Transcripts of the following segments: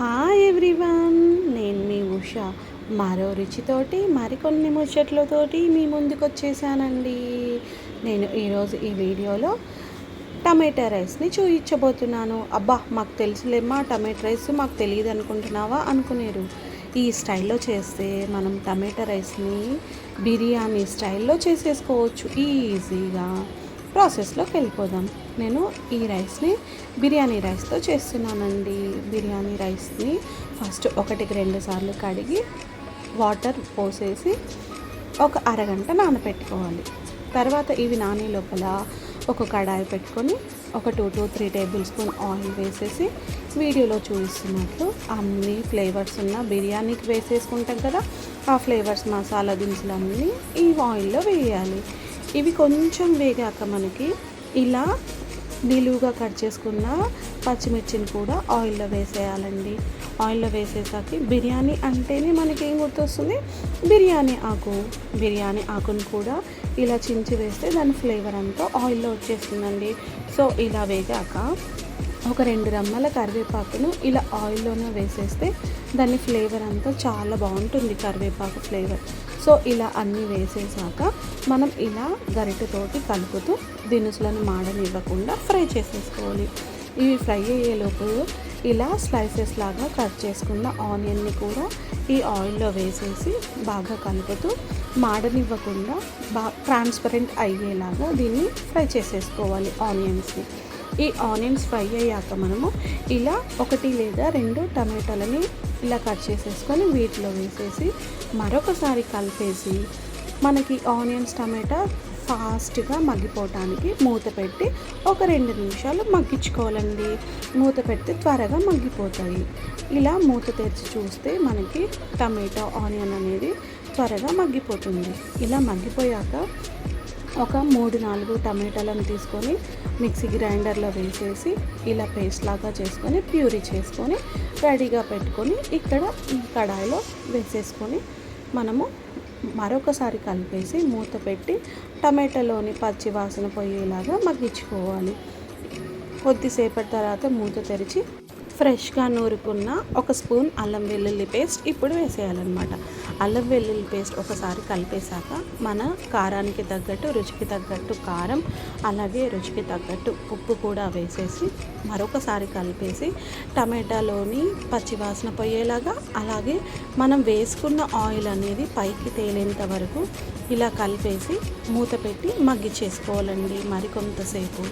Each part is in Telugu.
హాయ్ ఎవ్రీవన్ నేను మీ ఉష. మరో రుచితోటి మరికొన్ని ముచ్చట్లతోటి మీ ముందుకు వచ్చేసానండి నేను ఈరోజు ఈ వీడియోలో టమాటా రైస్ని చూపించబోతున్నాను అబ్బా మాకు తెలుసులేమ్మా టమాటా రైస్ మాకు తెలియదు అనుకుంటున్నావా అనుకునేరు. ఈ స్టైల్లో చేస్తే మనం టమాటా రైస్ని బిర్యానీ స్టైల్లో చేసేసుకోవచ్చు. ఈజీగా. ప్రాసెస్లోకి వెళ్ళిపోదాం. నేను ఈ రైస్ని బిర్యానీ రైస్తో చేస్తున్నానండి. బిర్యానీ రైస్ని ఫస్ట్ ఒకటికి రెండు సార్లు కడిగి వాటర్ పోసేసి ఒక అరగంట నానబెట్టుకోవాలి తర్వాత ఇవి నానే లోపల ఒక కడాయి పెట్టుకొని ఒక two to three tablespoon oil వేసేసి వీడియోలో చూపిస్తున్నట్లు అన్ని ఫ్లేవర్స్ ఉన్న బిర్యానీకి వేసేసుకుంటాం కదా ఆ ఫ్లేవర్స్ మసాలా దినుసులు అన్నీ ఈ ఆయిల్లో వేయాలి. ఇవి కొంచెం వేగాక మనకి ఇలా నిలువుగా కట్ చేసుకున్న పచ్చిమిర్చిని కూడా ఆయిల్లో వేసేయాలండి. ఆయిల్లో వేసేసాకి బిర్యానీ అంటేనే మనకి ఏం గుర్తొస్తుంది? బిర్యానీ ఆకు. బిర్యానీ ఆకును కూడా ఇలా చించి వేస్తే దాని ఫ్లేవర్ అంతా ఆయిల్లో వచ్చేస్తుందండి. సో ఇలా వేగాక ఒక రెండు రమ్మల కరివేపాకును ఇలా ఆయిల్లోనే వేసేస్తే దాని ఫ్లేవర్ అంతా చాలా బాగుంటుంది కరివేపాకు ఫ్లేవర్. సో ఇలా అన్నీ వేసేసాక మనం ఇలా గరిటెతోటి కలుపుతూ దినుసులను మాడనివ్వకుండా ఫ్రై చేసేసుకోవాలి. ఇవి ఫ్రై అయ్యేలోపు ఇలా స్లైసెస్ లాగా కట్ చేసుకున్న ఆనియన్ని కూడా ఈ ఆయిల్లో వేసేసి బాగా కలుపుతూ మాడనివ్వకుండా బాగా ట్రాన్స్పరెంట్ అయ్యేలాగా దీన్ని ఫ్రై చేసేసుకోవాలి ఆనియన్స్ని. ఈ ఆనియన్స్ ఫ్రై అయ్యాక మనము ఇలా ఒకటి లేదా రెండు టమాటాలని ఇలా కట్ చేసేసుకొని వీటిలో వేసేసి మరొకసారి కలిపేసి మనకి ఆనియన్స్ టమాటా ఫాస్ట్గా మగ్గిపోవటానికి మూత పెట్టి ఒక రెండు నిమిషాలు మగ్గించుకోవాలండి. మూత పెడితే త్వరగా మగ్గిపోతాయి. ఇలా మూత తెరిచి చూస్తే మనకి టమాటా ఆనియన్ అనేది త్వరగా మగ్గిపోతుంది. ఇలా మగ్గిపోయాక ఒక మూడు నాలుగు టమాటాలను తీసుకొని మిక్సీ గ్రైండర్లో వేసేసి ఇలా పేస్ట్ లాగా చేసుకొని ప్యూరీ చేసుకొని రెడీగా పెట్టుకొని ఇక్కడ ఈ కడాయిలో వేసేసుకొని మనము మరొకసారి కలిపేసి మూత పెట్టి టమాటాలోని పచ్చి వాసన పోయేలాగా మగ్గించుకోవాలి. కొద్దిసేపటి తర్వాత మూత తెరిచి ఫ్రెష్గా నూరుకున్న ఒక స్పూన్ అల్లం వెల్లుల్లి పేస్ట్ ఇప్పుడు వేసేయాలన్నమాట. అల్లం వెల్లుల్లి పేస్ట్ ఒకసారి కలిపేశాక మన కారానికి తగ్గట్టు రుచికి తగ్గట్టు కారం అలాగే రుచికి తగ్గట్టు ఉప్పు కూడా వేసేసి మరొకసారి కలిపేసి టమాటాలోని పచ్చివాసన పోయేలాగా అలాగే మనం వేసుకున్న ఆయిల్ అనేది పైకి తేలేంత వరకు ఇలా కలిపేసి మూత పెట్టి మగ్గి చేసుకోవాలండి. మరికొంతసేపు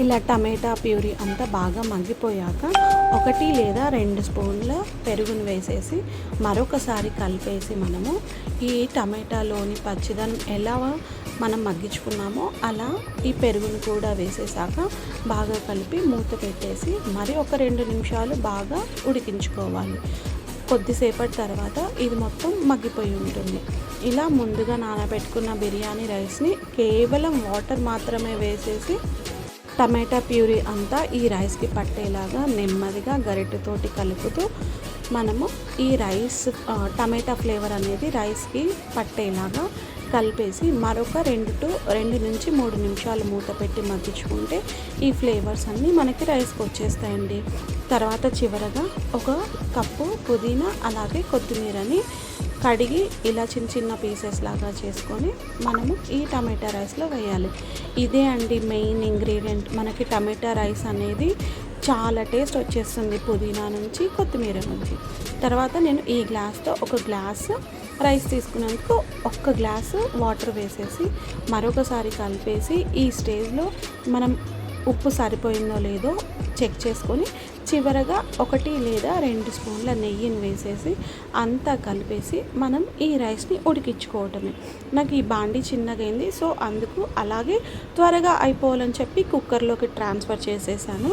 ఇలా టమాటా ప్యూరీ అంతా బాగా మగ్గిపోయాక ఒకటి లేదా రెండు స్పూన్ల పెరుగును వేసేసి మరొకసారి కలిపేసి మనము ఈ టమాటాలోని పచ్చిదనం ఎలా మనం మగ్గించుకున్నామో అలా ఈ పెరుగును కూడా వేసేసాక బాగా కలిపి మూత పెట్టేసి మరి ఒక రెండు నిమిషాలు బాగా ఉడికించుకోవాలి. కొద్దిసేపటి తర్వాత ఇది మొత్తం మగ్గిపోయి ఉంటుంది. ఇలా ముందుగా నానబెట్టుకున్న బిర్యానీ రైస్ని కేవలం వాటర్ మాత్రమే వేసేసి టమాటా ప్యూరీ అంతా ఈ రైస్కి పట్టేలాగా నెమ్మదిగా గరిటెతోటి కలుపుతూ మనము ఈ రైస్ టమాటా ఫ్లేవర్ అనేది రైస్కి పట్టేలాగా కలిపేసి మరొక రెండు టు రెండు నుంచి మూడు నిమిషాలు మూత పెట్టి మగ్గించుకుంటే ఈ ఫ్లేవర్స్ అన్నీ మనకి రైస్కి వచ్చేస్తాయండి. తర్వాత చివరగా ఒక కప్పు పుదీనా అలాగే కొత్తిమీరని కడిగి ఇలా చిన్న చిన్న పీసెస్ లాగా చేసుకొని మనము ఈ టమాటా రైస్లో వేయాలి. ఇదే అండి మెయిన్ ఇంగ్రీడియంట్. మనకి టమాటా రైస్ అనేది చాలా టేస్ట్ వచ్చేస్తుంది పుదీనా నుంచి కొత్తిమీర నుంచి. తర్వాత నేను ఈ గ్లాస్తో ఒక గ్లాస్ రైస్ తీసుకున్నందుకు ఒక్క గ్లాసు వాటర్ వేసేసి మరొకసారి కలిపేసి ఈ స్టేజ్లో మనం ఉప్పు సరిపోయిందో లేదో చెక్ చేసుకొని చివరగా ఒకటి లేదా రెండు స్పూన్ల నెయ్యిని వేసేసి అంతా కలిపేసి మనం ఈ రైస్ని ఉడికించుకోవటమే. నాకు ఈ బాండి చిన్నగైంది సో అందుకు అలాగే త్వరగా అయిపోవాలని చెప్పి కుక్కర్లోకి ట్రాన్స్ఫర్ చేసేసాను.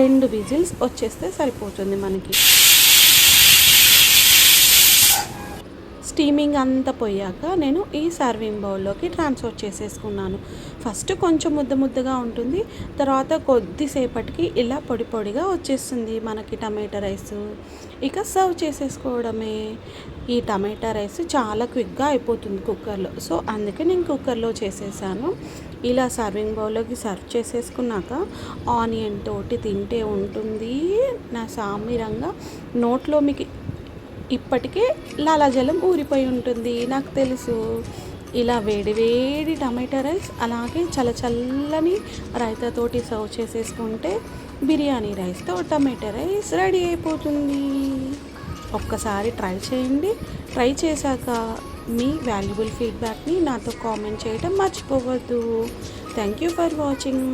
రెండు విజిల్స్ వచ్చేస్తే సరిపోతుంది మనకి. స్టీమింగ్ అంతా పోయాక నేను ఈ సర్వింగ్ బౌల్లోకి ట్రాన్స్ఫర్ చేసేసుకున్నాను. ఫస్ట్ కొంచెం ముద్ద ముద్దగా ఉంటుంది. తర్వాత కొద్దిసేపటికి ఇలా పొడి పొడిగా వచ్చేస్తుంది మనకి టమాటా రైస్. ఇక సర్వ్ చేసేసుకోవడమే. ఈ టమాటా రైస్ చాలా క్విక్గా అయిపోతుంది కుక్కర్లో. సో అందుకే నేను కుక్కర్లో చేసేసాను. ఇలా సర్వింగ్ బౌల్లోకి సర్వ్ చేసేసుకున్నాక ఆనియన్ తోటి తింటే ఉంటుంది. నా సామిరంగా నోట్లో మీకు ఇప్పటికే లాలాజలం ఊరిపోయి ఉంటుంది. నాకు తెలుసు. ఇలా వేడి వేడి టమాటా రైస్ అలాగే చల్ల చల్లని రైతాతోటి సర్వ్ చేసేసుకుంటే బిర్యానీ రైస్తో టమాటా రైస్ రెడీ అయిపోతుంది. ఒక్కసారి ట్రై చేయండి. ట్రై చేశాక మీ వాల్యుబుల్ ఫీడ్బ్యాక్ని నాతో కామెంట్ చేయడం మర్చిపోవద్దు. Thank you for watching.